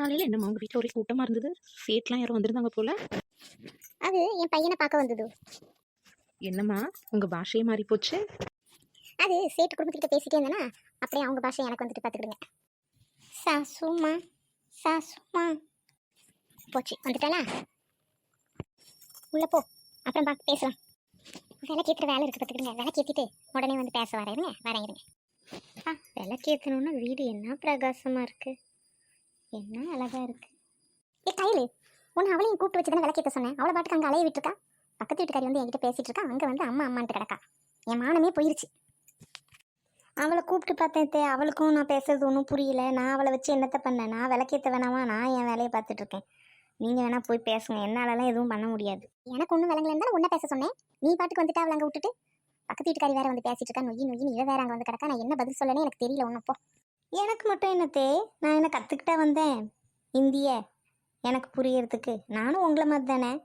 காலையில் என்னம்மா உங்கள் வீட்டில் ஒரே கூட்டமாக இருந்தது? சேட்லாம் யாரும் வந்திருந்தாங்க போல. அது என் பையனை பார்க்க வந்தது. என்னம்மா? உங்கள் பாஷையே மாறி போச்சு. அது சேட்டு குடும்பத்துக்கிட்ட பேசிட்டே இருந்தேனா அப்படியே அவங்க பாஷை எனக்கு வந்துட்டு பார்த்துக்கிடுங்க. சாசுமா சாசுமா. போச்சு வந்துட்டாளா? உள்ள போ அப்புறம் பார்க்க பேசலாம். விளக்கேற்றுற வேலை இருக்கு பார்த்துக்கிடுங்க. விளக்கேற்றிட்டு உடனே வந்து பேச வரேங்க வரேன் இருங்க. ஆ விளக்கேற்றணுன்னா வீடு என்ன பிரகாசமாக இருக்கு? என்ன அழகா இருக்கு. ஏ கையில் உன்னை அவளையும் கூப்பிட்டு வச்சு தானே விளக்கேற்ற சொன்னேன். அவளை பாட்டுக்கு அங்கே அலைய விட்டுருக்கா? பக்கத்து வீட்டுக்காரி வந்து என்கிட்ட பேசிட்டு இருக்கா? அங்கே வந்து அம்மா அம்மான்ட்டு கிடக்கா. என் மானமே போயிருச்சு. அவளை கூப்பிட்டு பார்த்தேன் தே அவளுக்கும் நான் பேசுறது ஒன்றும் புரியல. நான் அவளை வச்சு என்னத்தை பண்ணேன்? நான் விளக்கேற்ற வேணாமா? நான் என் வேலையை பார்த்துட்டு இருக்கேன். நீங்கள் வேணா போய் பேசுங்க. என்னாலலாம் எதுவும் பண்ண முடியாது. எனக்கு ஒன்றும் விளங்கல. இருந்தாலும் ஒன்றை பேச சொன்னேன். நீ பாட்டுக்கு வந்துட்டு அவளை அங்கே விட்டுட்டு? பக்கத்து வீட்டுக்காரி வேற வந்து பேசிட்டு இருக்கா? நொய்யி நொய்யி இவ வேற அங்கே வந்து கிடக்கா? நான் என்ன பதில் சொல்லனே எனக்கு தெரியல. ஒன்றும் போ. எனக்கு மட்டும் என்னத்தே? நான் என்ன கற்றுக்கிட்டா வந்தேன்? இந்திய எனக்கு புரியறதுக்கு. நானும் உங்களை மாதிரி தானே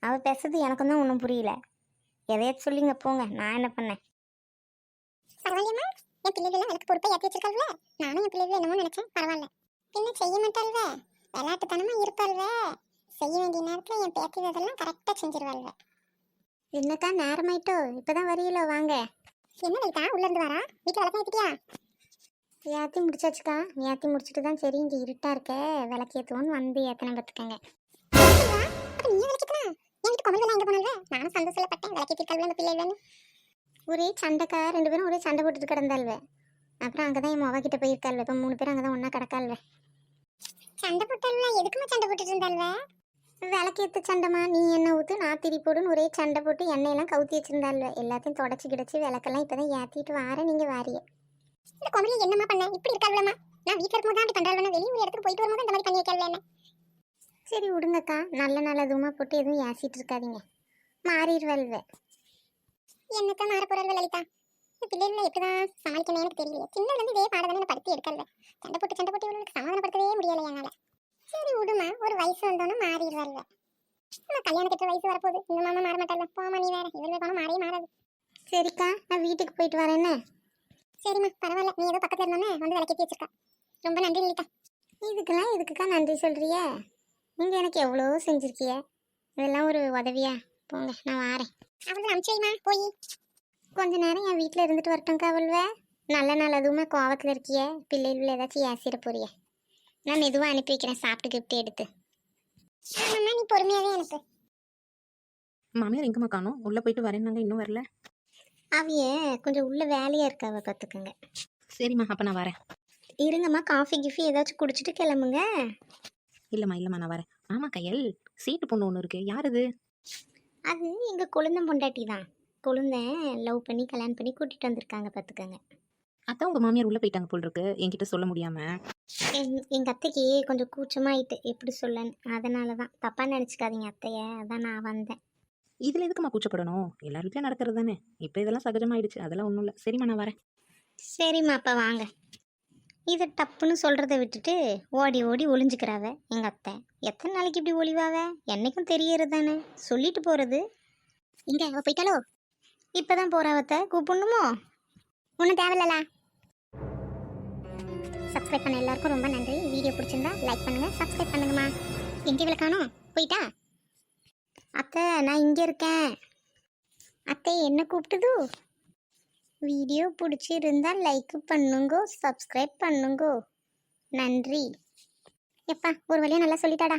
அவள் பேசுறது எனக்கும் தான் ஒன்றும் புரியல. எதையாச்சும் சொல்லிங்க போங்க. நான் என்ன பண்ணேன்? பரவாயில்லையம்மா என் பிள்ளைகள் எனக்கு பொறுப்பை ஏற்றி வச்சிருக்காள்ல நானும் என் பிள்ளைகள் என்னமோ நினைச்சேன். பரவாயில்ல. என்ன செய்ய மாட்டாள்வ. விளையாட்டுத்தனமா இருப்பாள்வ. செய்ய வேண்டிய நேரத்துல என் பேத்தி அதெல்லாம் கரெக்டா செஞ்சிருவாள்வ. என்னக்கா நேரமாயிட்டோ? இப்பதான் வரீங்களோ வாங்க. என்ன லலிதா உள்ள இருந்து வரா? வீட்டுல விளக்கம் ஏத்திட்டியா? ஏற்றி முடிச்சாச்சுக்கா. ஏற்றி முடிச்சுட்டு தான் சரி இங்கே இருட்டாக இருக்க. விளக்கேத்துவோன்னு வந்து ஏற்றின பார்த்துக்கங்க. நானும் சந்தோஷத்துல பட்டேன் விளக்கேத்திருக்காள்வ பிள்ளைகள் ஒரே சண்டைக்கா ரெண்டு பேரும் ஒரே சண்டை போட்டுட்டு கிடந்தாள்வ. அப்புறம் அங்கே தான் என் மொவ கிட்ட போயிருக்காள்வ. இப்போ மூணு பேரும் அங்கே தான் ஒன்றா கிடக்காள்வ. சண்டை போட்டாள்வ? எதுக்குமா சண்டை போட்டுட்டு இருந்தாள்வ? விளக்கேத்து சண்டைமா நீ எண்ணெய் ஊற்று நான் திரி போடுன்னு ஒரே சண்டை போட்டு எண்ணெயெல்லாம் கவுத்தி வச்சிருந்தாள்வ. எல்லாத்தையும் தொடச்சி கிடச்சி விளக்கெல்லாம் இப்போ தான் ஏற்றிட்டு வாரேன். நீங்கள் வாரியே. இந்த குமரி என்னம்மா பண்ண? இப்படி இருக்காள்வம்மா நான் வீட்டில் இருக்கும்போது தான் அப்படி பண்ணுறாள்வா வெளியே ஒரு இடத்துக்கு போயிட்டு வரும்போது இந்த மாதிரி பண்ணி வைக்கல என்ன? சரி விடுங்கக்கா. நல்ல நல்லதுமா போட்டு எதுவும் ஏசிட்டு இருக்காதீங்க. மாறிடுவல்வ என்னத்தான் மாற போறாள் லலிதா? இந்த பிள்ளைகளை எப்படிதான் சமாளிக்கணும் எனக்கு தெரியல சின்னதுல இருந்து இதே பாடம் தானே படுத்தி எடுக்கல சண்டை போட்டு சண்டை போட்டு இவளுக்கு சமாதானப்படுத்தவே முடியல என்னால. சரி விடுமா. ஒரு வயசு வந்தோன்னு மாறிடுவாள்வ நம்ம கல்யாணம் கட்டுற வயசு வரப்போகுது? இந்த மாமா மாற மாட்டாள் போமா நீ வேற. இவள் போனா மாறவே மாறாது. சரிக்கா. நான் வீட்டுக்கு போயிட்டு வரேன் என்ன? சரிம்மா பரவாயில்ல. நீ ஏதோ பக்கத்துல இருந்தோன்னே வந்து விளக்கேற்றி வச்சிருக்கா. ரொம்ப நன்றி லலிதா. இதுக்கெல்லாம் இதுக்குக்கா நன்றி சொல்றிய? நீங்க எனக்கு எவ்வளோ செஞ்சிருக்கிய? இதெல்லாம் ஒரு உதவியா? போங்க நான் வாரேன். அவளுக்கு அனுப்பிச்சுமா போய். கொஞ்ச நேரம் என் வீட்டில் இருந்துட்டு வரட்டும் கவல்வ நல்ல நாள் அதுவுமே கோவத்தில் இருக்கிய. பிள்ளைகள் ஏதாச்சும் ஏசிட போறிய? நான் மெதுவாக அனுப்பி வைக்கிறேன் சாப்பிட்டு கிஃப்ட் எடுத்து. ஆமாம்மா நீ பொறுமையாகவே அனுப்பு. மாமியார் எங்கம்மா காணோம்? உள்ளே போயிட்டு வரேன்னாங்க இன்னும் வரல. அவைய கொஞ்சம் உள்ள வேலையாக இருக்காவ பார்த்துக்கோங்க சரிம்மா அப்போ நான் வரேன். இருங்கம்மா காஃபி கிஃபி ஏதாச்சும் குடிச்சிட்டு கிளம்புங்க. இல்லைம்மா இல்லைம்மா நான் வரேன். ஆமாம் கையல் சீட்டு பொண்ணு ஒன்று இருக்கு. யார் இது அது எங்கள் கொழுந்தன் பொண்டாட்டி தான். கொழுந்தன் லவ் பண்ணி கல்யாணம் பண்ணி கூட்டிகிட்டு வந்திருக்காங்க பார்த்துக்கோங்க அதான் உங்கள் மாமியார் உள்ளே போயிட்டாங்க போல் இருக்கு. என்கிட்ட சொல்ல முடியாமல் எங்- எங்க அத்தைக்கு கொஞ்சம் கூச்சமாயிட்டு எப்படி சொல்லன்னு. அதனால தான் தப்பா நினச்சிக்காதீங்க அத்தைய. அதான் நான் வந்தேன். இதில் எதுக்குமா கூச்சப்படணும்? எல்லார் வீட்லையும் நடக்கிறது தானே இப்போ இதெல்லாம் சகஜமாயிடுச்சு. அதெல்லாம் ஒன்றும் இல்லை. சரிம்மா நான் வரேன். சரிம்மா அப்போ வாங்க. இதை டப்புன்னு சொல்கிறத விட்டுட்டு ஓடி ஓடி ஒளிஞ்சுக்கிறாவ எங்கள் அத்தை. எத்தனை நாளைக்கு இப்படி ஒளிவாவ? என்னைக்கும் தெரியறது தானே. சொல்லிட்டு போகிறது இங்க அவ போயிட்டாலோ இப்போ தான் போகிறாவத்த கூப்பிடணுமோ? ஒன்றும் தேவையில்லலா? சப்ஸ்கிரைப் பண்ண எல்லாருக்கும் ரொம்ப நன்றி. வீடியோ பிடிச்சிருந்தா லைக் பண்ணுங்கள் சப்ஸ்கிரைப் பண்ணுங்கம்மா. எங்கே இவ்வளோ காணோம்? போயிட்டா? அத்தை நான் இங்கே இருக்கேன். அத்தை என்ன கூப்பிட்டுது? வீடியோ பிடிச்சிருந்தா லைக் பண்ணுங்கோ சப்ஸ்கிரைப் பண்ணுங்கோ. நன்றி. எப்பா ஒரு வழியாக நல்லா சொல்லிட்டாடா.